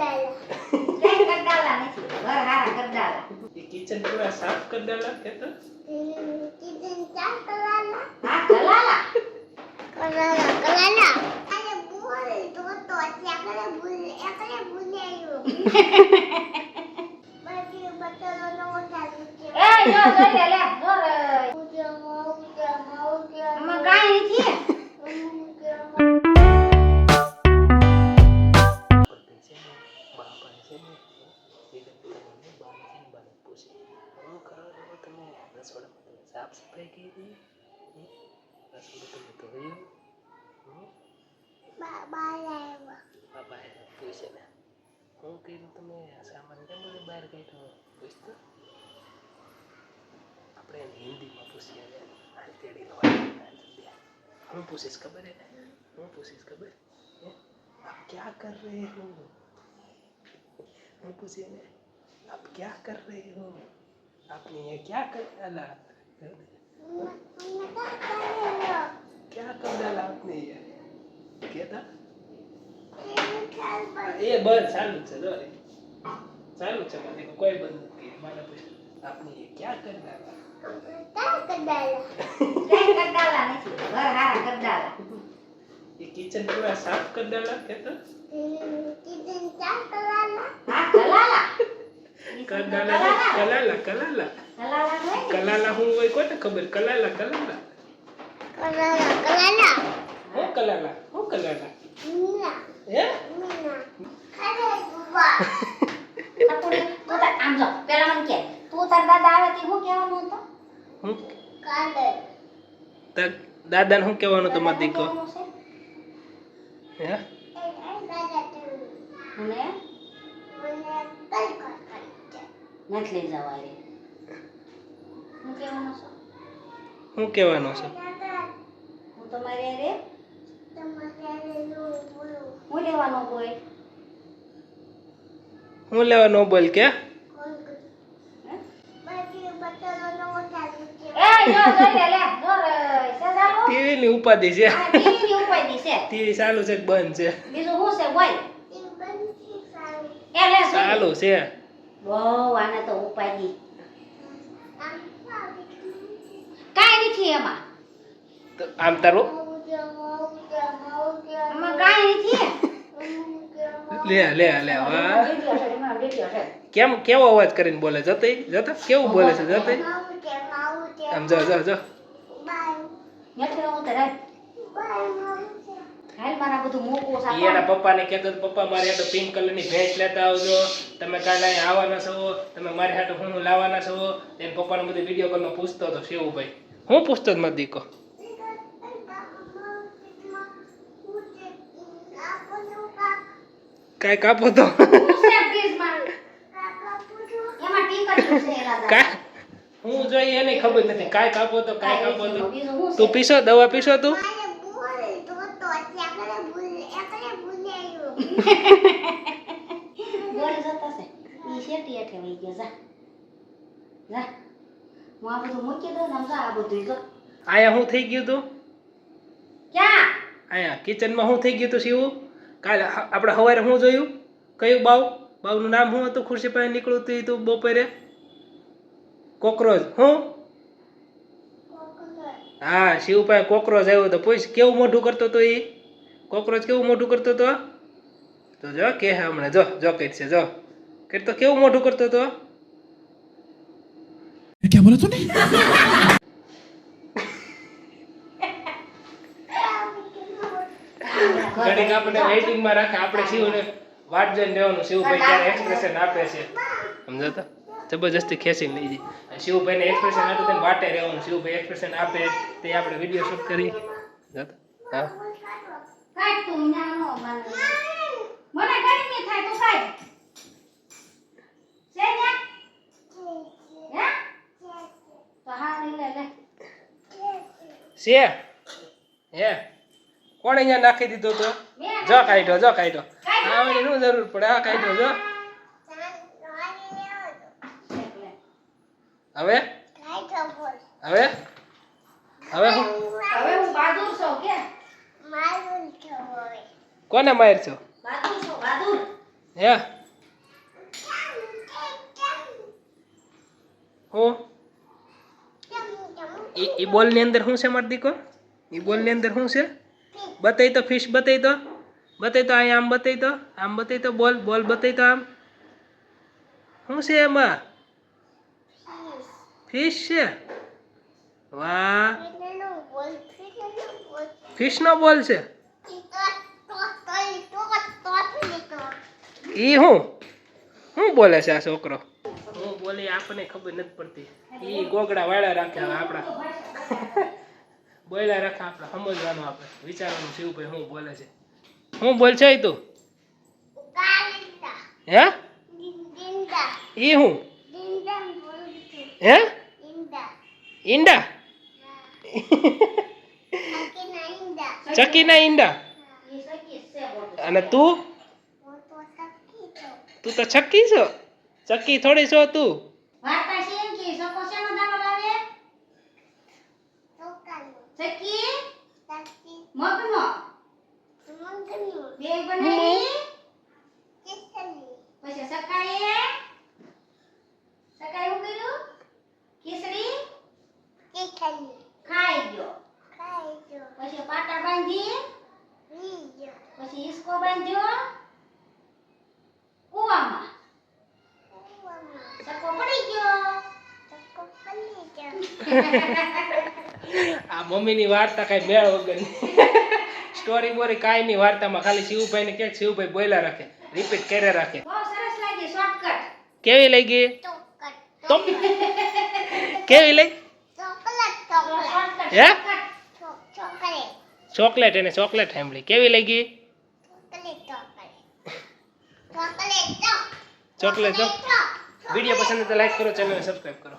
કઈ કરડાલા નથી ઘર હારા કરડાલા એ કિચન પૂરા સાફ કરી દેલા કે તો હા કલાલા એ જો જોઈ લે લે જો રે יקרים. બાબા પૂછે ને હું કહેલું તમે સામાન કેમ બધું બહાર કાઢ્યો પૂછતો આપણે હિન્દીમાં પૂછીએ તેડી હું પૂછીશ ખબર હે હું પૂછીશ ખબર આપ ક્યાં કર રહે હો હું પૂછીએ ને આપ ક્યાં કર રહે હો આપને ક્યાં કર અલા क्या कर डाला आपने ये क्या था ये बंद चालू છે જો રે ચાલુ છે મને કોઈ બંધ નથી મારા પૂછ આપને ये क्या कर डाला કઈ કરડાલા નથી ઘર હારા કરડાલા ये किचन पूरा साफ कर डाला क्या था હા કલાલા कर डाला नहीं, कलाला कलाला કલાલા હોય ને કલાલા હું હોય કોને ખબર કલાલા કલાલા હું કલાલા હું કલાલા હે? તપુડી તું તાર આમ જો પેલા મને કે. તું તાર દાદા આવે તે હું કહેવાનું હતું? હું? તાર દાદાને શું કહેવાનું તમારે દીકો કહેવાનું છે? હે? મને? નથી લઈ જવા રે. હું કહેવાનું છું? શું કહેવાનું છે? હું તમારે રે હું લેવાનો બોલ હું લેવાનો બોલ કે? ટીવી ની ઉપાધિ છે. આ ટીવી છે. ચાલુ છે કે બંધ છે? બીજું શું છે હોય એ લે ચાલુ છે. બહુ આને તો ઉપાધિ. કાંઈ નથી એમાં. તો આમ તારું લે લે લે કેમ કેવો અવાજ કરીને બોલે? જતે જતા? કેવું બોલે છે? જતે? આમ જો જો જો. એટલે હું તો રાખ હાલ મારા બધું મૂકવું ઈ છે એના પપ્પાને કહેતો પપ્પા મારે હાટુ પિંક કલરની ભેંસ લેતા આવજો. તમે કાલે આવવાના છો તમે મારી હાટુ હું લાવવાના છો. એને પપ્પાને બધું વીડિયો કોલમાં પૂછતો હતો શિવુભાઈ. હું પૂછતો જ મારો દીકો. કાંઈ કાપો તો. હું હું જોઈએ એને ખબર નથી. કાંઈ કાપો તો કાંઈ કાપો તો. તું પીશો? દવા પીશો તું? હું આયા શું થઈ ગયું તું? ક્યાં? આયા કિચનમાં શું થઈ ગયું તું શિવું? કાલે આપણે સવારે શું જોયું? કયું બાવ? બાવનું નામ શું હતું? ખુરશી પાસે નીકળ્યું હતું તો બપોરે? કોકરોચ. શું હા, શિવ પાસે કોકરોચ આવ્યો હતો. પૂછ, કેવું મોઢું કરતો હતો એ કોકરોચ કેવું મોઢું કરતો હતો? તો જો, કે હમણાં. જો જો કહી છે, જો. કે તો કેવું મોઢું કરતો હતો? ક્યાં બોલો તું ઘડીક આપણે વેઇટિંગમાં રાખે આપણે શિવને વાટ જોઈને રહેવાનું. શિવભાઈ ત્યારે એક્સપ્રેશન આપે છે. સમજાતા? જબરજસ્તી ખેંચી લઈ જઈ શિવભાઈને એક્સપ્રેશન આપે તેને વાટે રહેવાનું. શિવભાઈ એક્સપ્રેશન આપે તે આપણે વીડિયો શૂટ કરી? હા. Yeah. તું કોણે અહીંયા નાખી દીધો તો? જો કાઢો જો કાઢો. આવવાની શું જરૂર પડે? આ કાઢો જો. હવે? હવે? હવે હું? હવે હું બહાદુર છું કે? કોને માર છો? બહાદુર છું બહાદુર. હે? હું? એ બોલ બોલની અંદર શું છે માર દીકો? બોલ બોલની અંદર શું છે? બતાઈ તો ફિશ બતાવી તો. બતાવી તો આમ બતાવી તો. આમ બતાઈ તો બોલ બોલ બતાઈ તો આમ. શું છે એમાં? ફિશ છે? વાહ. ફિશનો બોલ છે. એ હું? શું બોલે છે આ છોકરો? હું બોલી આપણને ખબર નથી પડતી. એ ગોગડા વાળા રાખ્યા આપણા. બોલ્યા રાખા આપણે સમજવાનું આપણે. વિચારવાનું શિવભાઈ શું બોલે છે. શું બોલ છે ઈ તું હે? ઈ હું? હે ઈંડા. ચકીના ઈંડા. એ અને તું? તું તો ચક્કી છો? ચક્કી થોડી છો તું વાર્તા છે એમ કે સકો શેનો દાણો લાવે ચકી મગનો બે બનાવી પછી સકાએ સકાએ શું કર્યું ખીચડી ખાઈ ગયો પછી પાટા બાંધી પછી હિસકો બાંધ્યો કૂવામાં સકો પડી ગયો આ મમ્મીની વાર્તા કઈ મેળ વગરની સ્ટોરી બોરી કાંઈ નહીં વાર્તામાં ખાલી શિવભાઈ ને કે શિવભાઈ બોલ્યા રાખે રિપીટ કરે રાખે. બહુ સરસ લાગી શોર્ટકટ કેવી લઈ ગઈ કેવી લઈ હે? ચોકલેટ. એને ચોકલેટ સાંભળી. કેવી લઈ ગઈ ચોકલેટ. ચોક વીડિયો પસંદ તો લાઈક કરો ચેનલને સબસ્ક્રાઈબ કરો.